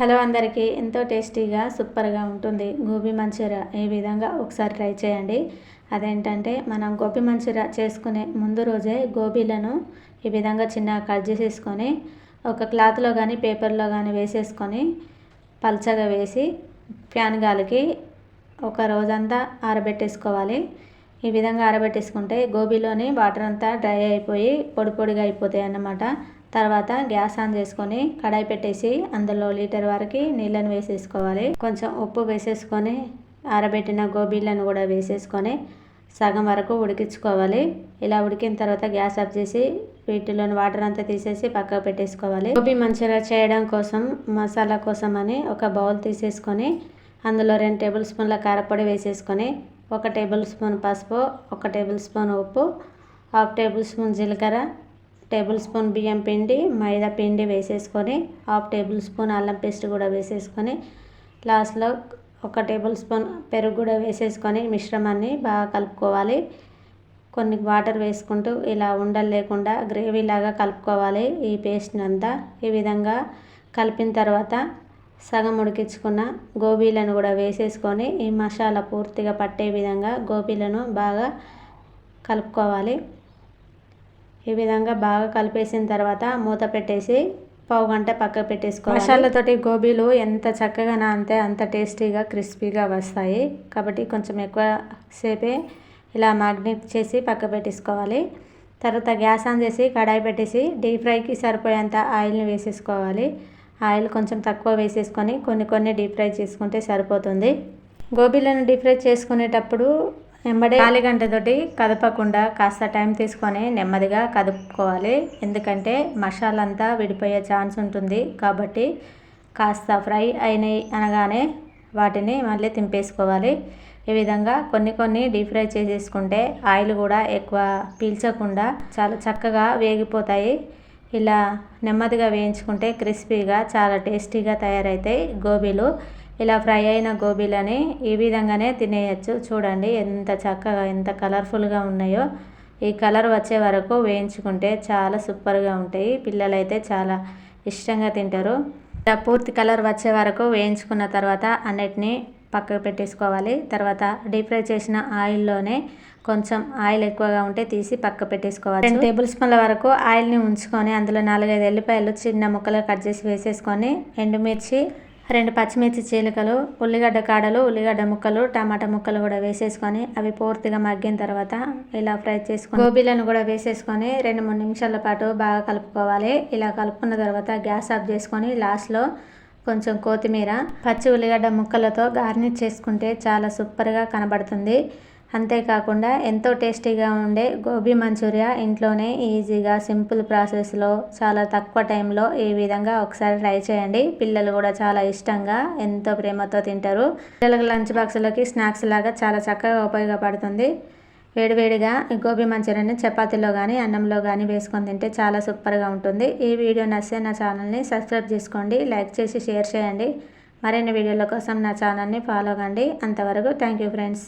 Hello అందరికీ. ఎంతో టేస్టీగా సూపర్గా ఉంటుంది గోబీ మంచూరియా. ఈ విధంగా ఒకసారి ట్రై చేయండి. అదేంటంటే మనం గోబీ మంచూరియా చేసుకునే ముందు రోజే గోబీలను ఈ విధంగా చిన్నగా కట్ చేసేసుకొని ఒక క్లాత్లో కానీ పేపర్లో కానీ వేసేసుకొని పల్చగా వేసి ఫ్యాన్ గాలికి ఒక రోజంతా ఆరబెట్టేసుకోవాలి. ఈ విధంగా ఆరబెట్టేసుకుంటే గోబీలోని వాటర్ అంతా డ్రై అయిపోయి పొడి పొడిగా అయిపోతాయి అన్నమాట. తర్వాత గ్యాస్ ఆన్ చేసుకొని కడాయి పెట్టేసి అందులో లీటర్ వరకు నీళ్ళని వేసేసుకోవాలి. కొంచెం ఉప్పు వేసేసుకొని ఆరబెట్టిన గోబీలను కూడా వేసేసుకొని సగం వరకు ఉడికించుకోవాలి. ఇలా ఉడికిన తర్వాత గ్యాస్ ఆఫ్ చేసి వీటిలోని వాటర్ అంతా తీసేసి పక్కకు పెట్టేసుకోవాలి. గోబీ మంచిగా చేయడం కోసం మసాలా కోసం అని ఒక బౌల్ తీసేసుకొని అందులో రెండు టేబుల్ స్పూన్ల కారపొడి వేసేసుకొని ఒక టేబుల్ స్పూన్ పసుపు ఒక టేబుల్ స్పూన్ ఉప్పు హాఫ్ టేబుల్ స్పూన్ జీలకర్ర టేబుల్ స్పూన్ బియ్యం పిండి మైదా పిండి వేసేసుకొని హాఫ్ టేబుల్ స్పూన్ అల్లం పేస్ట్ కూడా వేసేసుకొని లాస్ట్లో ఒక టేబుల్ స్పూన్ పెరుగు కూడా వేసేసుకొని మిశ్రమాన్ని బాగా కలుపుకోవాలి. కొన్ని వాటర్ వేసుకుంటూ ఇలా ఉండలు లేకుండా గ్రేవీ లాగా కలుపుకోవాలి ఈ పేస్ట్ని అంతా. ఈ విధంగా కలిపిన తర్వాత సగం ఉడికించుకున్న గోబీలను కూడా వేసేసుకొని ఈ మసాలా పూర్తిగా పట్టే విధంగా గోబీలను బాగా కలుపుకోవాలి. ఈ విధంగా బాగా కలిపేసిన తర్వాత మూత పెట్టేసి పావు గంట పక్కకు పెట్టేసుకోవాలి. మసాలాతోటి గోబీలు ఎంత చక్కగా నానితే అంత టేస్టీగా క్రిస్పీగా వస్తాయి. కాబట్టి కొంచెం ఎక్కువ సేపే ఇలా మ్యాగ్నేట్ చేసి పక్క పెట్టేసుకోవాలి. తర్వాత గ్యాస్ ఆన్ చేసి కడాయి పెట్టేసి డీప్ ఫ్రైకి సరిపోయేంత ఆయిల్ని వేసేసుకోవాలి. ఆయిల్ కొంచెం తక్కువ వేసేసుకొని కొన్ని కొన్ని డీప్ ఫ్రై చేసుకుంటే సరిపోతుంది. గోబీలను డీప్ ఫ్రై చేసుకునేటప్పుడు నెమ్మది గంటతోటి కదపకుండా కాస్త టైం తీసుకొని నెమ్మదిగా కదుపుకోవాలి. ఎందుకంటే మసాలంతా విడిపోయే ఛాన్స్ ఉంటుంది కాబట్టి కాస్త ఫ్రై అయినాయి అనగానే వాటిని మళ్ళీ తింపేసుకోవాలి. ఈ విధంగా కొన్ని కొన్ని డీప్ ఫ్రై చేసేసుకుంటే ఆయిల్ కూడా ఎక్కువ పీల్చకుండా చాలా చక్కగా వేగిపోతాయి. ఇలా నెమ్మదిగా వేయించుకుంటే క్రిస్పీగా చాలా టేస్టీగా తయారవుతాయి గోబీలు. ఇలా ఫ్రై అయిన గోబీలని ఈ విధంగానే తినేయచ్చు. చూడండి ఎంత చక్కగా ఎంత కలర్ఫుల్గా ఉన్నాయో. ఈ కలర్ వచ్చే వరకు వేయించుకుంటే చాలా సూపర్గా ఉంటాయి. పిల్లలైతే చాలా ఇష్టంగా తింటారు. ఇలా పూర్తి కలర్ వచ్చే వరకు వేయించుకున్న తర్వాత అన్నిటినీ పక్కకు పెట్టేసుకోవాలి. తర్వాత డీప్ ఫ్రై చేసిన ఆయిల్లోనే కొంచెం ఆయిల్ ఎక్కువగా ఉంటే తీసి పక్క పెట్టేసుకోవాలి రెండు టేబుల్ స్పూన్ల వరకు ఆయిల్ని ఉంచుకొని అందులో నాలుగైదు ఎల్లిపాయలు చిన్న ముక్కలు కట్ చేసి వేసేసుకొని ఎండుమిర్చి రెండు పచ్చిమిర్చి చీలికలు ఉల్లిగడ్డ కాడలు ఉల్లిగడ్డ ముక్కలు టమాటా ముక్కలు కూడా వేసేసుకొని అవి పూర్తిగా మగ్గిన తర్వాత ఇలా ఫ్రై చేసుకొని గోబీలను కూడా వేసేసుకొని రెండు మూడు నిమిషాల పాటు బాగా కలుపుకోవాలి. ఇలా కలుపుకున్న తర్వాత గ్యాస్ ఆఫ్ చేసుకొని లాస్ట్లో కొంచెం కొత్తిమీర పచ్చి ఉల్లిగడ్డ ముక్కలతో గార్నిష్ చేసుకుంటే చాలా సూపర్గా కనబడుతుంది. అంతేకాకుండా ఎంతో టేస్టీగా ఉండే గోబీ మంచూరియా ఇంట్లోనే ఈజీగా సింపుల్ ప్రాసెస్లో చాలా తక్కువ టైంలో ఈ విధంగా ఒకసారి ట్రై చేయండి. పిల్లలు కూడా చాలా ఇష్టంగా ఎంతో ప్రేమతో తింటారు. పిల్లలకు లంచ్ బాక్స్లోకి స్నాక్స్ లాగా చాలా చక్కగా ఉపయోగపడుతుంది. వేడివేడిగా ఈ గోబీ మంచూరియాని చపాతీలో కానీ అన్నంలో కానీ వేసుకొని తింటే చాలా సూపర్గా ఉంటుంది. ఈ వీడియో నచ్చితే నా ఛానల్ని సబ్స్క్రైబ్ చేసుకోండి లైక్ చేసి షేర్ చేయండి. మరిన్ని వీడియోల కోసం నా ఛానల్ని ఫాలో కండి. అంతవరకు థ్యాంక్ యూ ఫ్రెండ్స్.